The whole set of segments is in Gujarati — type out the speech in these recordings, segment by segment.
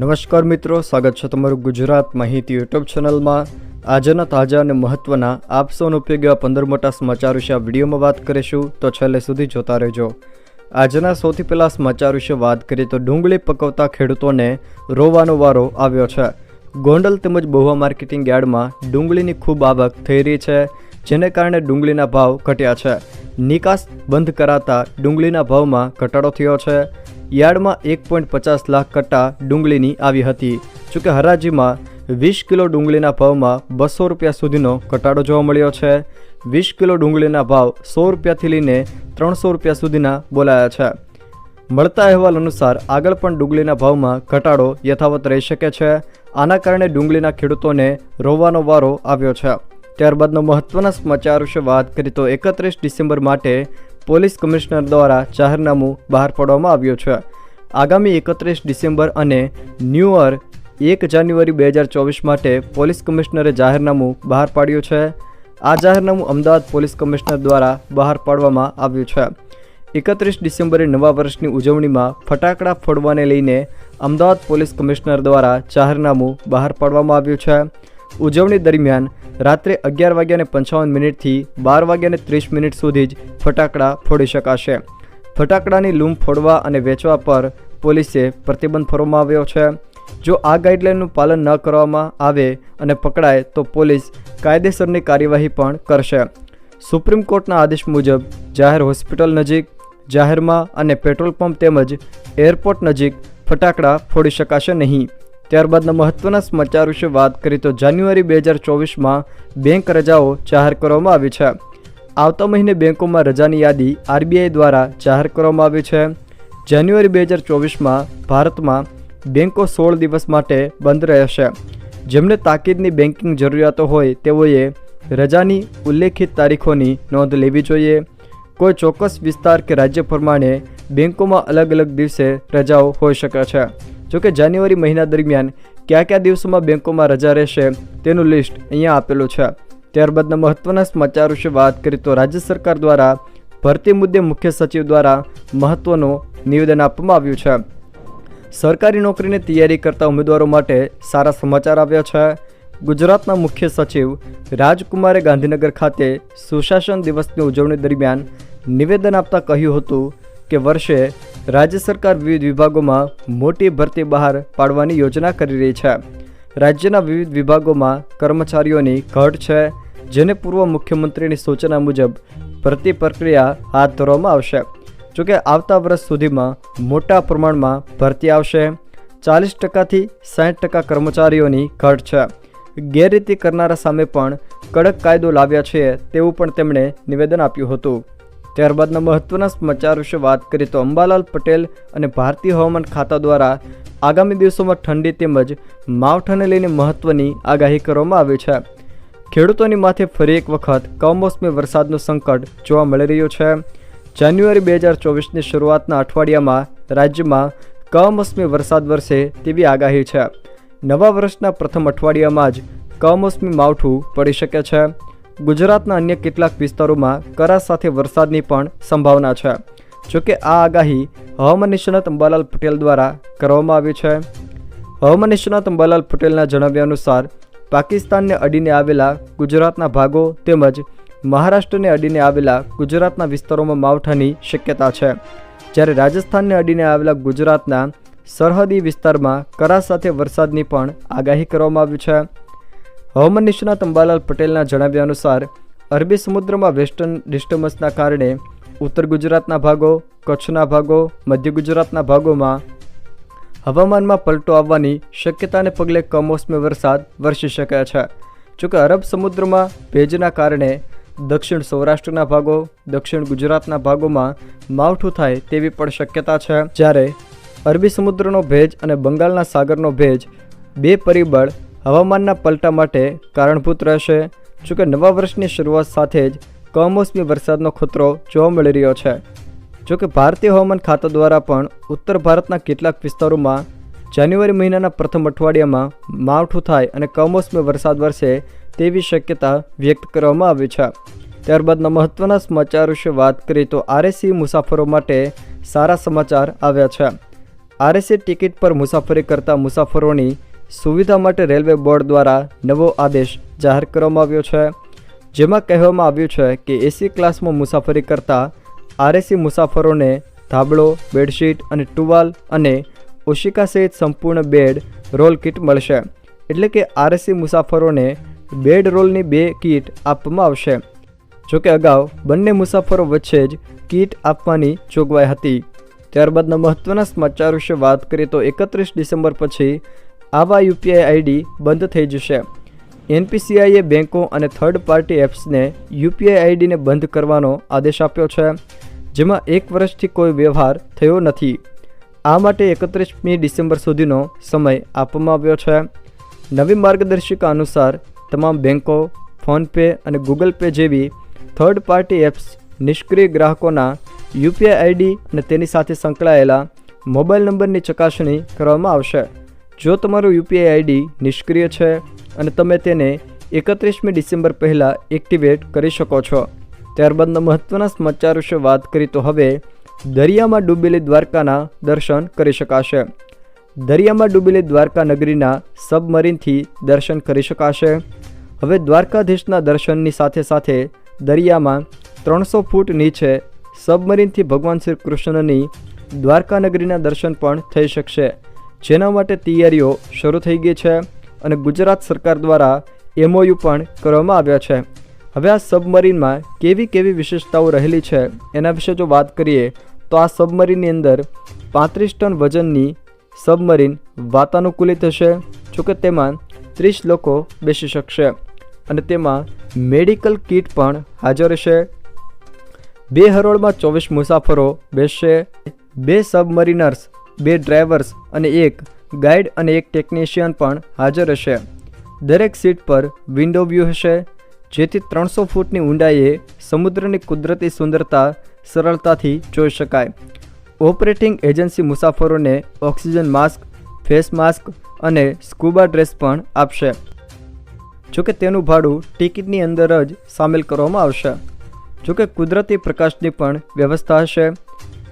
નમસ્કાર મિત્રો, સ્વાગત છે તમારું ગુજરાત માહિતી યુટ્યુબ ચેનલમાં. આજના તાજા અને મહત્વના આપ ઉપયોગ એવા પંદર મોટા સમાચાર વિશે આ વિડીયોમાં વાત કરીશું, તો છેલ્લે સુધી જોતા રહેજો. આજના સૌથી પહેલાં સમાચાર વિશે વાત કરીએ તો ડુંગળી પકવતા ખેડૂતોને રોવાનો વારો આવ્યો છે. ગોંડલ તેમજ બહુવા માર્કેટિંગ યાર્ડમાં ડુંગળીની ખૂબ આવક થઈ રહી છે, જેને કારણે ડુંગળીના ભાવ ઘટ્યા છે. નિકાસ બંધ કરાતા ડુંગળીના ભાવમાં ઘટાડો થયો છે. યાર્ડમાં એક પોઈન્ટ પચાસ લાખ કટ્ટા ડુંગળીની આવી હતી. જોકે હરાજીમાં વીસ કિલો ડુંગળીના ભાવમાં બસો રૂપિયા સુધીનો ઘટાડો જોવા મળ્યો છે. વીસ કિલો ડુંગળીના ભાવ સો રૂપિયાથી લઈને ત્રણસો રૂપિયા સુધીના બોલાયા છે. મળતા અહેવાલ અનુસાર આગળ પણ ડુંગળીના ભાવમાં ઘટાડો યથાવત રહી શકે છે. આના કારણે ડુંગળીના ખેડૂતોને રોવાનો વારો આવ્યો છે. ત્યારબાદનો મહત્વના સમાચાર વિશે વાત કરી તો એકત્રીસ ડિસેમ્બર માટે પોલીસ કમિશનર દ્વારા જાહેરનામું બહાર પાડવામાં આવ્યું છે. આગામી એકત્રીસ ડિસેમ્બર અને ન્યૂ યર એક જાન્યુઆરી બે હજાર ચોવીસ માટે પોલીસ કમિશનરે જાહેરનામું બહાર પાડ્યું છે. આ જાહેરનામું અમદાવાદ પોલીસ કમિશનર દ્વારા બહાર પાડવામાં આવ્યું છે. એકત્રીસ ડિસેમ્બરે નવા વર્ષની ઉજવણીમાં ફટાકડા ફોડવાને લઈને અમદાવાદ પોલીસ કમિશનર દ્વારા જાહેરનામું બહાર પાડવામાં આવ્યું છે. ઉજવણી દરમિયાન રાત્રે અગિયાર વાગ્યાને પંચાવન મિનિટથી બાર વાગ્યાને ત્રીસ મિનિટ સુધી જ ફટાકડા ફોડી શકાશે. ફટાકડાની લૂમ ફોડવા અને વેચવા પર પોલીસે પ્રતિબંધ ફરવામાં આવ્યો છે. જો આ ગાઈડલાઇનનું પાલન ન કરવામાં આવે અને પકડાય, તો પોલીસ કાયદેસરની કાર્યવાહી પણ કરશે. સુપ્રીમ કોર્ટના આદેશ મુજબ જાહેર હોસ્પિટલ નજીક, જાહેરમાં અને પેટ્રોલ પંપ તેમજ એરપોર્ટ નજીક ફટાકડા ફોડી શકાશે નહીં. ત્યારબાદના મહત્વના સમાચાર વિશે વાત કરીએ તો જાન્યુઆરી બે હજાર ચોવીસમાં બેંક રજાઓ જાહેર કરવામાં આવી છે. આવતા મહિને બેંકોમાં રજાની યાદી આરબીઆઈ દ્વારા જાહેર કરવામાં આવી છે. જાન્યુઆરી બે હજાર ચોવીસમાં ભારતમાં બેંકો સોળ દિવસ માટે બંધ રહેશે. જેમને તાકીદની બેન્કિંગ જરૂરિયાતો હોય તેઓએ રજાની ઉલ્લેખિત તારીખોની નોંધ લેવી જોઈએ. કોઈ ચોક્કસ વિસ્તાર કે રાજ્ય પ્રમાણે બેંકોમાં અલગ અલગ દિવસે રજાઓ હોઈ શકે છે. જોકે જાન્યુઆરી મહિના દરમિયાન કયા કયા દિવસોમાં બેંકોમાં રજા રહેશે તેનું લિસ્ટ અહીંયા આપેલું છે. ત્યારબાદના મહત્વના સમાચાર વિશે વાત કરીએ તો રાજ્ય સરકાર દ્વારા ભરતી મુદ્દે મુખ્ય સચિવ દ્વારા મહત્વનું નિવેદન આપવામાં આવ્યું છે. સરકારી નોકરીની તૈયારી કરતા ઉમેદવારો માટે સારા સમાચાર આવ્યા છે. ગુજરાતના મુખ્ય સચિવ રાજકુમારે ગાંધીનગર ખાતે સુશાસન દિવસની ઉજવણી દરમિયાન નિવેદન આપતા કહ્યું હતું કે વર્ષે રાજ્ય સરકાર વિવિધ વિભાગોમાં મોટી ભરતી બહાર પાડવાની યોજના કરી રહી છે. રાજ્યના વિવિધ વિભાગોમાં કર્મચારીઓની ઘટ છે, જેને પૂર્વ મુખ્યમંત્રીની સૂચના મુજબ ભરતી પ્રક્રિયા હાથ ધરવામાં આવશે. જોકે આવતા વર્ષ સુધીમાં મોટા પ્રમાણમાં ભરતી આવશે. ચાલીસ ટકાથી સાઠ ટકા કર્મચારીઓની ઘટ છે. ગેરરીતિ કરનારા સામે પણ કડક કાયદો લાવ્યા છે તેવું પણ તેમણે નિવેદન આપ્યું હતું. ત્યારબાદના મહત્વના સમાચાર વિશે વાત કરીએ તો અંબાલાલ પટેલ અને ભારતીય હવામાન ખાતા દ્વારા આગામી દિવસોમાં ઠંડી તેમજ માવઠાને લઈને મહત્વની આગાહી કરવામાં આવી છે. ખેડૂતોની માથે ફરી એક વખત કમોસમી વરસાદનું સંકટ જોવા મળી રહ્યું છે. જાન્યુઆરી બે હજાર ચોવીસની શરૂઆતના અઠવાડિયામાં રાજ્યમાં કમોસમી વરસાદ વરસે તેવી આગાહી છે. નવા વર્ષના પ્રથમ અઠવાડિયામાં જ કમોસમી માવઠું પડી શકે છે. ગુજરાતના અન્ય કેટલાક વિસ્તારોમાં કરા સાથે વરસાદની પણ સંભાવના છે. જોકે આ આગાહી હવામાન નિષ્ણાત અંબાલાલ પટેલ દ્વારા કરવામાં આવી છે. હવામાન નિષ્ણાત અંબાલાલ પટેલના જણાવ્યા અનુસાર, પાકિસ્તાનને અડીને આવેલા ગુજરાતના ભાગો તેમજ મહારાષ્ટ્રને અડીને આવેલા ગુજરાતના વિસ્તારોમાં માવઠાની શક્યતા છે. જ્યારે રાજસ્થાનને અડીને આવેલા ગુજરાતના સરહદી વિસ્તારમાં કરા સાથે વરસાદની પણ આગાહી કરવામાં આવી છે. હવામાન નિષ્ણાત અંબાલાલ પટેલના જણાવ્યા અનુસાર, અરબી સમુદ્રમાં વેસ્ટર્ન ડિસ્ટર્બન્સના કારણે ઉત્તર ગુજરાતના ભાગો, કચ્છના ભાગો, મધ્ય ગુજરાતના ભાગોમાં હવામાનમાં પલટો આવવાની શક્યતાને પગલે કમોસમી વરસાદ વરસી શકે છે. જોકે અરબ સમુદ્રમાં ભેજના કારણે દક્ષિણ સૌરાષ્ટ્રના ભાગો, દક્ષિણ ગુજરાતના ભાગોમાં માવઠું થાય તેવી પણ શક્યતા છે. જ્યારે અરબી સમુદ્રનો ભેજ અને બંગાળના સાગરનો ભેજ બે પરિબળ હવામાનના પલટા માટે કારણભૂત રહેશે. જોકે નવા વર્ષની શરૂઆત સાથે જ કમોસમી વરસાદનો ખતરો જોવા મળી રહ્યો છે. જોકે ભારતીય હવામાન ખાતા દ્વારા પણ ઉત્તર ભારતના કેટલાક વિસ્તારોમાં જાન્યુઆરી મહિનાના પ્રથમ અઠવાડિયામાં માવઠું થાય અને કમોસમી વરસાદ વરસે તેવી શક્યતા વ્યક્ત કરવામાં આવી છે. ત્યારબાદના મહત્ત્વના સમાચાર વિશે વાત કરીએ તો આરએસી મુસાફરો માટે સારા સમાચાર આવ્યા છે. આરએસી ટિકિટ પર મુસાફરી કરતા મુસાફરોની સુવિધા માટે રેલવે બોર્ડ દ્વારા નવો આદેશ જાહેર કરવામાં આવ્યો છે. જેમાં કહેવામાં આવ્યું છે કે એસી ક્લાસમાં મુસાફરી કરતા આરએસી મુસાફરોને ધાબળો, બેડશીટ અને ટુવાલ અને ઓશિકા સહિત સંપૂર્ણ બેડ રોલ કિટ મળશે. એટલે કે આરએસી મુસાફરોને બેડ રોલની બે કીટ આપવામાં આવશે. જોકે અગાઉ બંને મુસાફરો વચ્ચે જ કીટ આપવાની જોગવાઈ હતી. ત્યારબાદના મહત્ત્વના સમાચાર વિશે વાત કરીએ તો એકત્રીસ ડિસેમ્બર પછી આવા યુપીઆઈ આઈડી બંધ થઈ જશે. એનપીસીઆઈએ બેન્કો અને થર્ડ પાર્ટી એપ્સને યુપીઆઈ આઈડીને બંધ કરવાનો આદેશ આપ્યો છે. જેમાં એક વર્ષથી કોઈ વ્યવહાર થયો નથી. આ માટે એકત્રીસમી ડિસેમ્બર સુધીનો સમય આપવામાં આવ્યો છે. નવી માર્ગદર્શિકા અનુસાર તમામ બેન્કો ફોનપે અને ગૂગલ પે જેવી થર્ડ પાર્ટી એપ્સ નિષ્ક્રિય ગ્રાહકોના યુપીઆઈ આઈડી અને તેની સાથે સંકળાયેલા મોબાઈલ નંબરની ચકાસણી કરવામાં આવશે. જો તમારું યુપીઆઈ આઈડી નિષ્ક્રિય છે અને તમે તેને એકત્રીસમી ડિસેમ્બર પહેલાં એક્ટિવેટ કરી શકો છો. ત્યારબાદના મહત્ત્વના સમાચાર વિશે વાત કરી તો હવે દરિયામાં ડૂબેલી દ્વારકાના દર્શન કરી શકાશે. દરિયામાં ડૂબેલી દ્વારકા નગરીના સબમરીનથી દર્શન કરી શકાશે. હવે દ્વારકાધીશના દર્શનની સાથે સાથે દરિયામાં ત્રણસો ફૂટ નીચે સબમરીનથી ભગવાન શ્રી કૃષ્ણની દ્વારકા નગરીના દર્શન પણ થઈ શકશે. જેના માટે તૈયારીઓ શરૂ થઈ ગઈ છે અને ગુજરાત સરકાર દ્વારા એમઓયુ પણ કરવામાં આવ્યા છે. હવે આ સબમરીનમાં કેવી કેવી વિશેષતાઓ રહેલી છે એના વિશે જો વાત કરીએ, તો આ સબમરીનની અંદર પાંત્રીસ ટન વજનની સબમરીન વાતાનુકૂલિત હશે, જોકે તેમાં ત્રીસ લોકો બેસી શકશે અને તેમાં મેડિકલ કિટ પણ હાજર હશે બે હરોળમાં ચોવીસ મુસાફરો બેસશે. બે સબમરીનર્સ બે ડ્રાઈવર્સ અને એક ગાઈડ અને એક ટેકનિશિયન પણ હાજર હશે. દરેક સીટ પર વિન્ડો વ્યૂ હશે, જેથી ત્રણસો ફૂટની ઊંડાઈએ સમુદ્રની કુદરતી સુંદરતા સરળતાથી જોઈ શકાય. ઓપરેટિંગ એજન્સી મુસાફરોને ઓક્સિજન માસ્ક, ફેસ માસ્ક અને સ્કૂબા ડ્રેસ પણ આપશે. જોકે તેનું ભાડું ટિકિટની અંદર જ સામેલ કરવામાં આવશે. જોકે કુદરતી પ્રકાશની પણ વ્યવસ્થા હશે.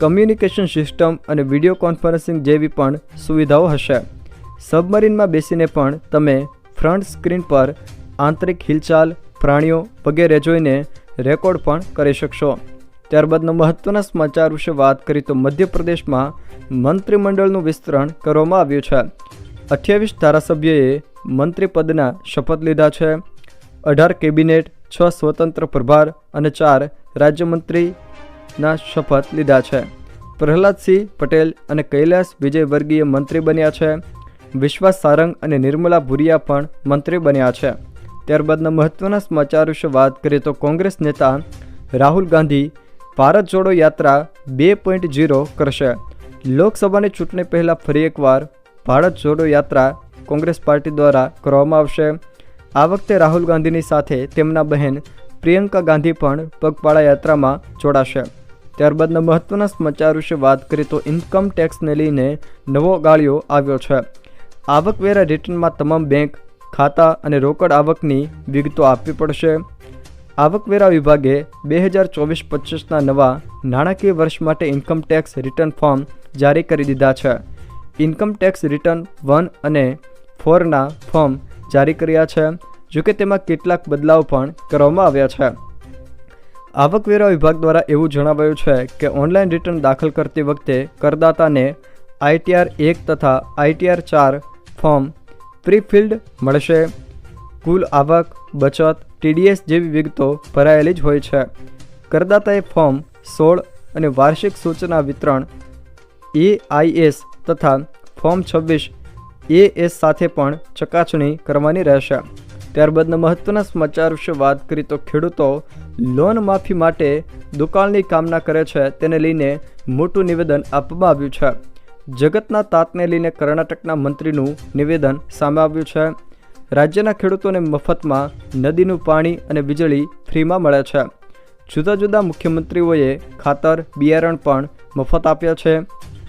કમ્યુનિકેશન સિસ્ટમ અને વીડિયો કોન્ફરન્સિંગ જેવી પણ સુવિધાઓ હશે. સબમરીનમાં બેસીને પણ તમે ફ્રન્ટ સ્ક્રીન પર આંતરિક હિલચાલ, પ્રાણીઓ વગેરે જોઈને રેકોર્ડ પણ કરી શકશો. ત્યારબાદનો મહત્ત્વના સમાચાર વિશે વાત કરી તો મધ્યપ્રદેશમાં મંત્રીમંડળનું વિસ્તરણ કરવામાં આવ્યું છે. અઠ્યાવીસ ધારાસભ્યોએ મંત્રીપદના શપથ લીધા છે. અઢાર કેબિનેટ, છ સ્વતંત્ર પ્રભાર અને ચાર રાજ્યમંત્રીના શપથ લીધા છે. પ્રહલાદસિંહ પટેલ અને કૈલાસ વિજયવર્ગીય મંત્રી બન્યા છે. વિશ્વાસ સારંગ અને નિર્મલા ભુરિયા પણ મંત્રી બન્યા છે. ત્યારબાદના મહત્ત્વના સમાચાર વિશે વાત કરીએ તો કોંગ્રેસ નેતા રાહુલ ગાંધી ભારત જોડો યાત્રા બે પોઈન્ટ ઝીરો કરશે. લોકસભાની ચૂંટણી પહેલાં ફરી એકવાર ભારત જોડો યાત્રા કોંગ્રેસ પાર્ટી દ્વારા કરવામાં આવશે. આ વખતે રાહુલ ગાંધીની સાથે તેમના બહેન પ્રિયંકા ગાંધી પણ પગપાળા યાત્રામાં જોડાશે. ત્યારબાદના મહત્ત્વના સમાચાર વિશે વાત કરીએ તો ઇન્કમ ટેક્સને લઈને નવો ગાળિયો આવ્યો છે. આવકવેરા રિટર્નમાં તમામ બેંક ખાતા અને રોકડ આવકની વિગતો આપવી પડશે. આવકવેરા વિભાગે બે હજાર ચોવીસ પચીસના નવા નાણાકીય વર્ષ માટે ઇન્કમ ટેક્સ રિટર્ન ફોર્મ જારી કરી દીધા છે. ઇન્કમ ટેક્સ રિટર્ન વન અને ફોરના ફોર્મ જારી કર્યા છે, જોકે તેમાં કેટલાક બદલાવ પણ કરવામાં આવ્યા છે. આવકવેરા વિભાગ દ્વારા એવું જણાવાયું છે કે ઓનલાઈન રિટર્ન દાખલ કરતી વખતે કરદાતાને આઈટીઆર એક તથા આઈટીઆર ચાર ફોર્મ પ્રીફિલ્ડ મળશે. કુલ આવક, બચત, ટીડીએસ જેવી વિગતો ભરાયેલી જ હોય છે. કરદાતાએ ફોર્મ સોળ અને વાર્ષિક સૂચના વિતરણ એઆઈએસ તથા ફોર્મ છવ્વીસ એએસ સાથે પણ ચકાસણી કરવાની રહેશે. ત્યારબાદના મહત્ત્વના સમાચાર વિશે વાત કરી તો ખેડૂતો લોન માફી માટે દુકાળની કામના કરે છે, તેને લઈને મોટું નિવેદન આપવામાં આવ્યું છે. જગતના તાતને લઈને કર્ણાટકના મંત્રીનું નિવેદન સામે આવ્યું છે. રાજ્યના ખેડૂતોને મફતમાં નદીનું પાણી અને વીજળી ફ્રીમાં મળે છે. જુદા જુદા મુખ્યમંત્રીઓએ ખાતર, બિયારણ પણ મફત આપ્યા છે.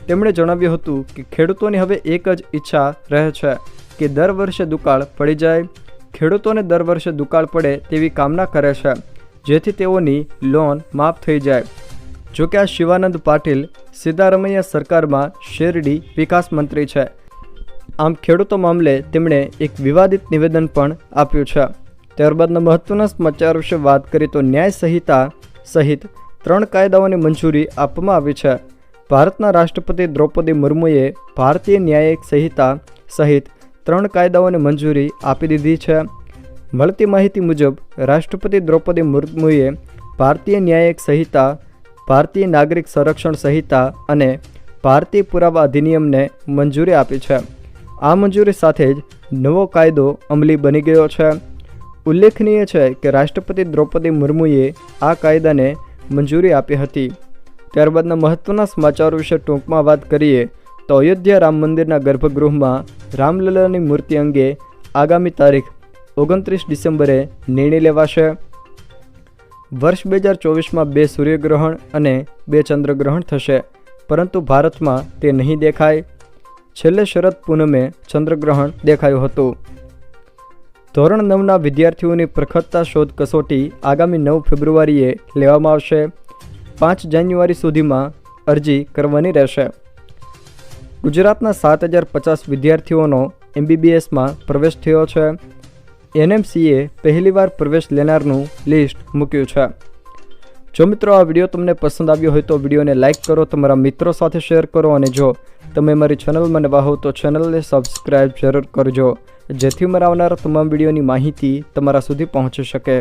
તેમણે જણાવ્યું હતું કે ખેડૂતોની હવે એક જ ઈચ્છા રહે છે કે દર વર્ષે દુકાળ પડી જાય. ખેડૂતોને દર વર્ષે દુકાળ પડે તેવી કામના કરે છે. જેથી તેઓની લોન માફ થઈ જાય. જોકે આ શિવાનંદ પાટીલ સિદ્ધારમૈયા સરકારમાં શેરડી વિકાસ મંત્રી છે. આમ ખેડૂતો મામલે તેમણે એક વિવાદિત નિવેદન પણ આપ્યું છે. ત્યારબાદના મહત્વના સમાચાર વિશે વાત કરીએ તો ન્યાય સંહિતા સહિત ત્રણ કાયદાઓની મંજૂરી આપવામાં આવી છે. ભારતના રાષ્ટ્રપતિ દ્રૌપદી મુર્મુએ ભારતીય ન્યાયિક સંહિતા સહિત ત્રણ કાયદાઓને મંજૂરી આપી દીધી છે. મળતી માહિતી મુજબ, રાષ્ટ્રપતિ દ્રૌપદી મુર્મુએ ભારતીય ન્યાયિક સંહિતા, ભારતીય નાગરિક સંરક્ષણ સંહિતા અને ભારતીય પુરાવા અધિનિયમને મંજૂરી આપી છે. આ મંજૂરી સાથે જ નવો કાયદો અમલી બની ગયો છે. ઉલ્લેખનીય છે કે રાષ્ટ્રપતિ દ્રૌપદી મુર્મુએ આ કાયદાને મંજૂરી આપી હતી. ત્યારબાદના મહત્ત્વના સમાચારો વિશે ટૂંકમાં વાત કરીએ, તો અયોધ્યા રામ મંદિરના ગર્ભગૃહમાં રામલલાની મૂર્તિ અંગે આગામી તારીખ ઓગણત્રીસ ડિસેમ્બરે નિર્ણય લેવાશે. વર્ષ બે હજાર ચોવીસમાં બે સૂર્યગ્રહણ અને બે ચંદ્રગ્રહણ થશે, પરંતુ ભારતમાં તે નહીં દેખાય. છેલ્લે શરદ પૂનમે ચંદ્રગ્રહણ દેખાયું હતું. ધોરણ નવના વિદ્યાર્થીઓની પ્રખરતા શોધ કસોટી આગામી નવ ફેબ્રુઆરીએ લેવામાં આવશે. પાંચ જાન્યુઆરી સુધીમાં અરજી કરવાની રહેશે. ગુજરાતના સાત હજાર પચાસ વિદ્યાર્થીઓનો એમબીબીએસમાં પ્રવેશ થયો છે. એનએમસીએ પહેલીવાર પ્રવેશ લેનારનું લિસ્ટ મૂક્યું છે. જો મિત્રો આ વીડિયો તમને પસંદ આવ્યો હોય તો વિડીયોને લાઇક કરો, તમારા મિત્રો સાથે શેર કરો અને જો તમે મારી ચેનલમાં નવા હો તો ચેનલને સબસ્ક્રાઈબ જરૂર કરજો, જેથી મારા આવનારા તમામ વિડીયોની માહિતી તમારા સુધી પહોંચી શકે.